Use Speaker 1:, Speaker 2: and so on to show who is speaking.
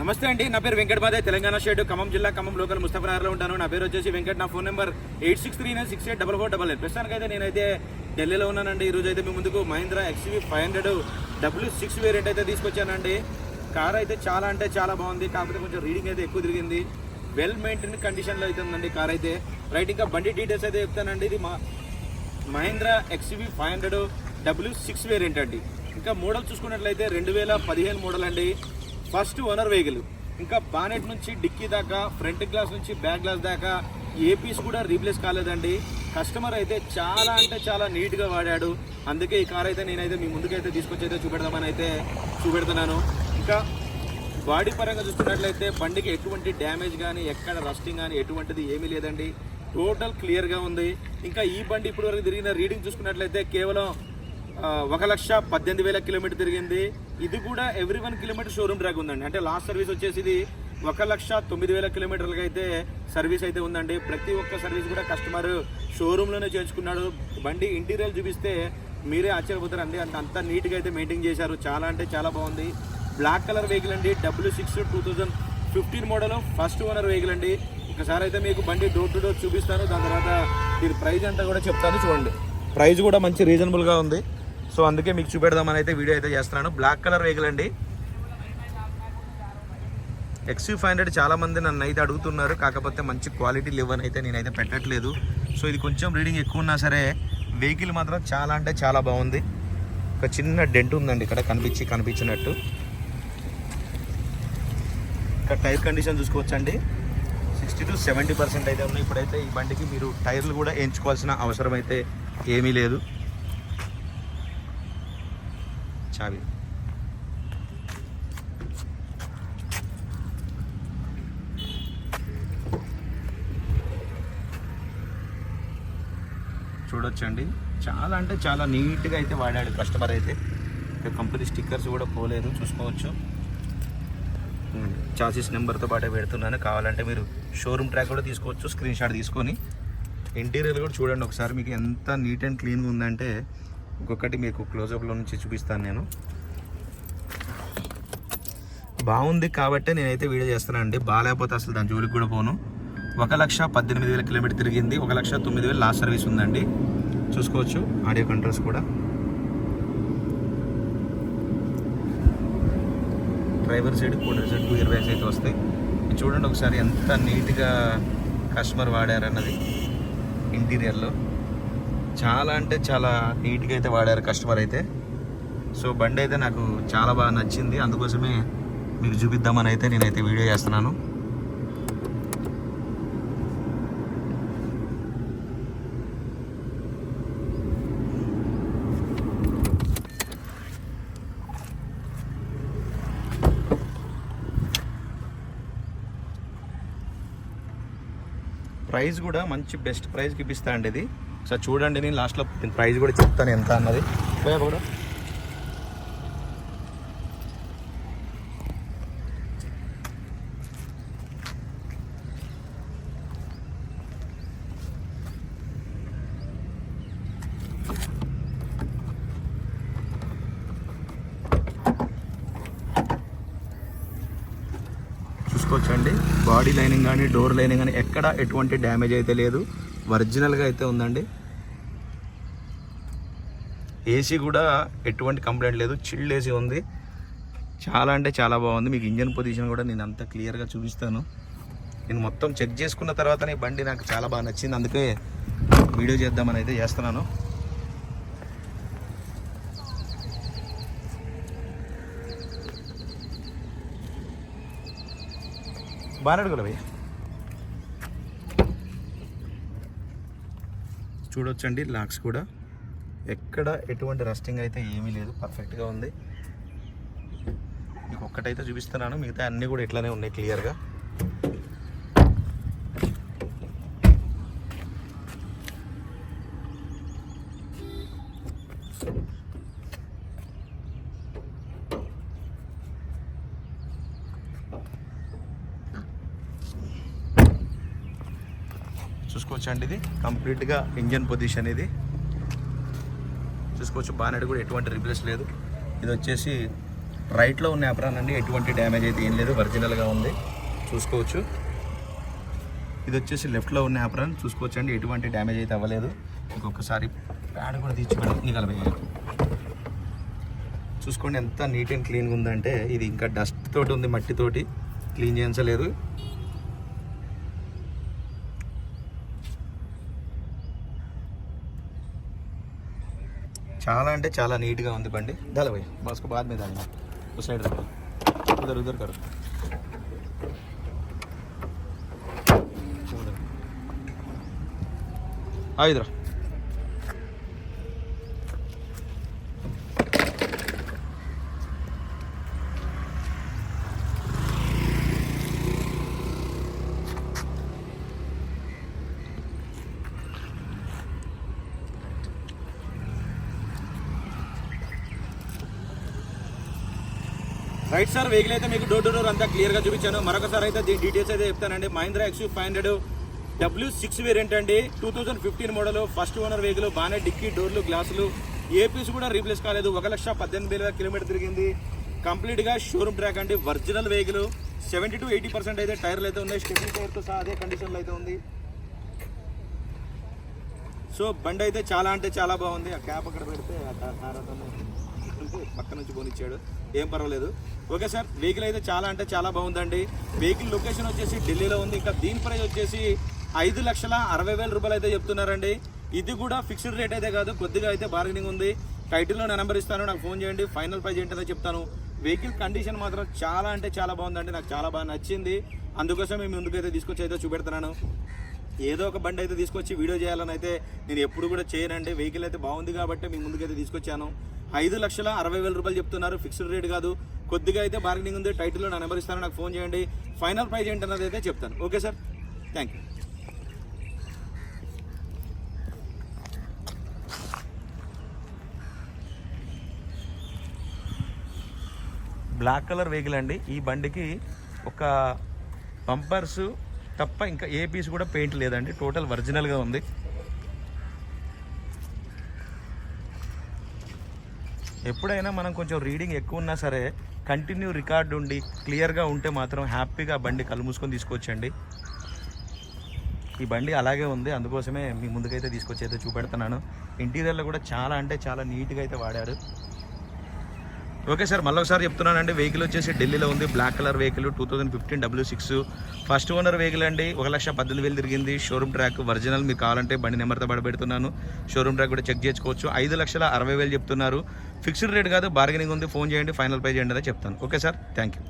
Speaker 1: నమస్తే అండి. నా పేరు వెంకట్ మాదే. తెలంగాణ స్టేట్ ఖమ్మం జిల్లా ఖమ్మం లోకల్ ముస్తఫరార్లో ఉంటాను. నా పేరు వచ్చేసి వెంకట్. నా phone number eight six three nine six eight double four double eight. ప్రస్తుతానికైతే నేనైతే ఢిల్లీలో ఉన్నానండి. ఈ రోజు అయితే మీ ముందుకు Mahindra XUV five hundred W six variant అయితే తీసుకొచ్చానండి. కార్ అయితే చాలా అంటే చాలా బాగుంది. కాకపోతే కొంచెం రీడింగ్ అయితే ఎక్కువ తిరిగింది. వెల్ మెయింటైన్ కండిషన్లో అయితే ఉందండి కార్ అయితే. రైట్ ఇంకా బండి డీటెయిల్స్ అయితే చెప్తానండి. ఇది మా Mahindra XUV five hundred W six variant అండి. ఇంకా మోడల్ చూసుకున్నట్లయితే రెండు వేల పదిహేను మోడల్ అండి. First owner vehicle. ఇంకా బానెట్ నుంచి డిక్కీ దాకా ఫ్రంట్ గ్లాస్ నుంచి బ్యాక్ గ్లాస్ దాకా ఏ పీస్ కూడా రీప్లేస్ కాలేదండి. కస్టమర్ అయితే చాలా అంటే చాలా నీట్గా వాడాడు. అందుకే ఈ కార్ అయితే నేనైతే మీ ముందుకైతే తీసుకొచ్చి అయితే చూపెడదామని అయితే చూపెడుతున్నాను. ఇంకా బాడీ పరంగా చూసుకున్నట్లయితే బండికి ఎటువంటి డ్యామేజ్ కానీ ఎక్కడ రస్టింగ్ కానీ ఎటువంటిది ఏమీ లేదండి. టోటల్ క్లియర్గా ఉంది. ఇంకా ఈ బండి ఇప్పుడు వరకు తిరిగిన రీడింగ్ చూసుకున్నట్లయితే కేవలం ఒక లక్ష పద్దెనిమిది వేల కిలోమీటర్ తిరిగింది. ఇది కూడా every one kilometre showroom track ఉందండి. అంటే లాస్ట్ సర్వీస్ వచ్చేసి ఇది ఒక లక్ష తొమ్మిది వేల కిలోమీటర్లకి అయితే సర్వీస్ అయితే ఉందండి. ప్రతి ఒక్క సర్వీస్ కూడా కస్టమర్ షోరూంలోనే చేయించుకున్నాడు. బండి ఇంటీరియర్ చూపిస్తే మీరే ఆశ్చర్యపోతారండి. అంత అంత నీట్గా అయితే మెయింటైన్ చేశారు. చాలా అంటే చాలా బాగుంది. బ్లాక్ కలర్ వెహికల్ అండి. W six two thousand fifteen model first owner vehicle అండి. ఒకసారి అయితే మీకు బండి డోర్ టు డోర్ చూపిస్తాను. దాని తర్వాత దీని ప్రైజ్ అంతా కూడా చెప్తాను. చూడండి. ప్రైజ్ కూడా మంచి రీజనబుల్గా ఉంది. సో అందుకే మీకు చూపెడదామని అయితే వీడియో అయితే చేస్తున్నాను. బ్లాక్ కలర్ వెహికల్ అండి. ఎక్స్యూ ఫైవ్ హండ్రెడ్ చాలా మంది నన్ను అయితే అడుగుతున్నారు. కాకపోతే మంచి క్వాలిటీ లేవని అయితే నేనైతే పెట్టట్లేదు. సో ఇది కొంచెం రీడింగ్ ఎక్కువ ఉన్నా సరే వెహికల్ మాత్రం చాలా అంటే చాలా బాగుంది. ఒక చిన్న డెంట్ ఉందండి ఇక్కడ కనిపించి కనిపించినట్టు. ఇక్కడ టైర్ కండిషన్ చూసుకోవచ్చండి. సిక్స్టీ టు సెవెంటీ పర్సెంట్ అయితే ఉన్నాయి. ఇప్పుడైతే ఈ బండికి మీరు టైర్లు కూడా ఎంచుకోవాల్సిన అవసరం అయితే ఏమీ లేదు. చావి. చూడొచ్చండి. చాలా అంటే చాలా నీట్గా అయితే వాడాడు కస్టమర్ అయితే. కంపెనీ స్టిక్కర్స్ కూడా పోలేదు చూసుకోవచ్చు. చాసిస్ నెంబర్తో పాటే పెడుతున్నాను. కావాలంటే మీరు షోరూమ్ ట్రాక్ కూడా తీసుకోవచ్చు స్క్రీన్ షాట్ తీసుకొని. ఇంటీరియర్ కూడా చూడండి ఒకసారి మీకు ఎంత నీట్ అండ్ క్లీన్గా ఉందంటే ఇంకొకటి మీకు క్లోజప్లో నుంచి చూపిస్తాను నేను. బాగుంది కాబట్టి నేనైతే వీడియో చేస్తానండి బాగాలేకపోతే అసలు దాని జోలికి కూడా పోను. ఒక లక్ష పద్దెనిమిది వేల కిలోమీటర్ తిరిగింది. ఒక లక్ష తొమ్మిది వేలు లాస్ట్ సర్వీస్ ఉందండి. చూసుకోవచ్చు ఆడియో కంట్రోల్స్ కూడా. డ్రైవర్ సైడ్ కూడా సైడ్ టూ ఇయర్ బ్యాగ్స్ అయితే వస్తాయి. చూడండి ఒకసారి ఎంత నీట్గా కస్టమర్ వాడారన్నది. ఇంటీరియర్లో. చాలా అంటే చాలా నీట్గా అయితే వాడారు కస్టమర్ అయితే. సో బండి అయితే నాకు చాలా బాగా నచ్చింది. అందుకోసమే మీకు చూపిద్దామని అయితే నేనైతే వీడియో చేస్తున్నాను. ప్రైస్ కూడా మంచి బెస్ట్ ప్రైస్కి ఇప్పిస్తా అండి ఇది. ఒకసారి చూడండి నేను లాస్ట్లో ప్రైస్ కూడా చెప్తాను ఎంత అన్నది. పోయా కూడా చూసుకోవచ్చండి. బాడీ లైనింగ్ కానీ డోర్ లైనింగ్ కానీ ఎక్కడ ఎటువంటి డ్యామేజ్ అయితే లేదు. ఒరిజినల్గా అయితే ఉందండి. ఏసీ కూడా ఎటువంటి కంప్లైంట్ లేదు. చిల్డ్ ఏసీ ఉంది. చాలా అంటే చాలా బాగుంది. మీకు ఇంజన్ పొజిషన్ కూడా నేను అంత క్లియర్గా చూపిస్తాను. నేను మొత్తం చెక్ చేసుకున్న తర్వాతనే బండి నాకు చాలా బాగా నచ్చింది. అందుకే వీడియో చేద్దామని అయితే చేస్తున్నాను. బాగా అడుగులే భయ్యా చూడొచ్చండి లాక్స్ కూడా. ఎక్కడ ఎటువంటి రస్టింగ్ అయితే ఏమీ లేదు పర్ఫెక్ట్గా ఉంది. మీకు ఒక్కటైతే చూపిస్తున్నాను మిగతా అన్నీ కూడా ఇట్లానే ఉన్నాయి క్లియర్గా. చూసుకోవచ్చండి ఇది. కంప్లీట్గా ఇంజన్ పొజిషన్ ఇది. చూసుకోవచ్చు బానెట్ కూడా ఎటువంటి రిప్లేస్ లేదు. ఇది వచ్చేసి రైట్లో ఉన్న అప్రాన్ అండి ఎటువంటి డ్యామేజ్ అయితే ఏం లేదు ఒరిజినల్గా ఉంది. చూసుకోవచ్చు. ఇది వచ్చేసి లెఫ్ట్లో ఉన్న యాప్రాన్. చూసుకోవచ్చు అండి ఎటువంటి డ్యామేజ్ అయితే అవ్వలేదు. ఇంకొకసారి ప్యాడ్ కూడా తీర్చుకోవడం నిగలవేయాలి చూసుకోండి ఎంత నీట్ అండ్ క్లీన్గా ఉందంటే ఇది ఇంకా డస్ట్ తోటి ఉంది మట్టితోటి క్లీన్ చేయించలేదు. చాలా అంటే చాలా నీట్గా ఉంది బండి. దాల పోయి బాస్కు బాద్ మీద సైడ్ దగ్గర ఉదర్ ఉదర్ కరు ఆ ఇద్దరు రైట్ సార్ వెహికల్ అయితే మీకు డోర్ టు డోర్ అంతా క్లియర్గా చూపించాను. మరొకసారి అయితే డీటెయిల్స్ అయితే చెప్తానండి. Mahindra X five hundred W six variant అండి. Two thousand fifteen model first owner vehicle బాగానే డిక్కీ డోర్లు గ్లాసులు ఏ పీస్ కూడా రీప్లేస్ కాలేదు. ఒక లక్ష పద్దెనిమిది వేల కిలోమీటర్ తిరిగింది. కంప్లీట్గా షోరూమ్ ట్రాక్ అండి. Original vehicle seventy to eighty percent అయితే టైర్లు అయితే ఉన్నాయి. స్టెఫింగ్ టైర్తో సహా అదే కండిషన్లో అయితే ఉంది. సో బండి అయితే చాలా అంటే చాలా బాగుంది. ఆ క్యాప్ అక్కడ పెడితే ఆ తారతమ్మ పక్క నుంచి పోనిచ్చాడు ఏం పర్వాలేదు. ఓకే సార్ వెహికల్ అయితే చాలా అంటే చాలా బాగుందండి. వెహికల్ లొకేషన్ వచ్చేసి ఢిల్లీలో ఉంది. ఇంకా దీని ప్రైస్ వచ్చేసి ఐదు లక్షల అరవై వేల రూపాయలు అయితే చెప్తున్నారండి. ఇది కూడా ఫిక్స్డ్ రేట్ అయితే కాదు కొద్దిగా అయితే బార్గెనింగ్ ఉంది. టైటిల్లో నా నెంబర్ ఇస్తాను నాకు ఫోన్ చేయండి. ఫైనల్ ప్రైస్ ఏంటో చెప్తాను. వెహికల్ కండిషన్ మాత్రం చాలా అంటే చాలా బాగుందండి. నాకు చాలా బాగా నచ్చింది. అందుకోసం మేము ముందుకైతే తీసుకొచ్చి అయితే చూపెడుతున్నాను. ఏదో ఒక బండి అయితే తీసుకొచ్చి వీడియో చేయాలని అయితే నేను ఎప్పుడు కూడా చేయనండి. వెహికల్ అయితే బాగుంది కాబట్టి మీ ముందుకైతే తీసుకొచ్చాను. ఐదు లక్షల అరవై వేల రూపాయలు చెప్తున్నారు. ఫిక్స్డ్ రేట్ కాదు. కొద్దిగా అయితే బార్గెనింగ్ ఉంది. టైటిల్లో నా నెంబర్ ఇస్తాను. నాకు ఫోన్ చేయండి. ఫైనల్ ప్రైస్ ఏంటన్నది అయితే చెప్తాను. Okay sir thank you black colour vehicle అండి. ఈ బండికి ఒక బంపర్స్ తప్ప ఇంకా ఏ పీస్ కూడా పెయింట్ లేదండి. టోటల్ ఒరిజినల్గా ఉంది. ఎప్పుడైనా మనం కొంచెం రీడింగ్ ఎక్కువ ఉన్నా సరే కంటిన్యూ రికార్డ్ ఉండి క్లియర్గా ఉంటే మాత్రం హ్యాపీగా బండి కళ్ళు మూసుకొని తీసుకొచ్చండి. ఈ బండి అలాగే ఉంది అందుకోసమే మీ ముందుకైతే తీసుకొచ్చి అయితే చూపెడుతున్నాను. ఇంటీరియర్లో కూడా చాలా అంటే చాలా నీట్గా అయితే వాడారు. ఓకే సార్ మళ్ళీ ఒకసారి చెప్తున్నానండి. వెహికల్ వచ్చేసి ఢిల్లీలో ఉంది. Black colour vehicle two thousand fifteen W six first owner vehicle అండి. ఒక లక్ష పద్దెనిమిది వేలు తిరిగింది. షోరూమ్ ట్రాక్ ఒరిజినల్ మీకు కావాలంటే బండి నెంబర్తో పడబెడుతున్నాను షోరూమ్ ట్రాక్ కూడా చెక్ చేసుకోవచ్చు. ఐదు లక్షల అరవై వేలు చెప్తున్నారు. ఫిక్స్డ్ రేట్ కాదు బార్గెనింగ్ ఉంది. ఫోన్ చేయండి ఫైనల్ పే చేయండి అదే చెప్తాను. Okay sir thank you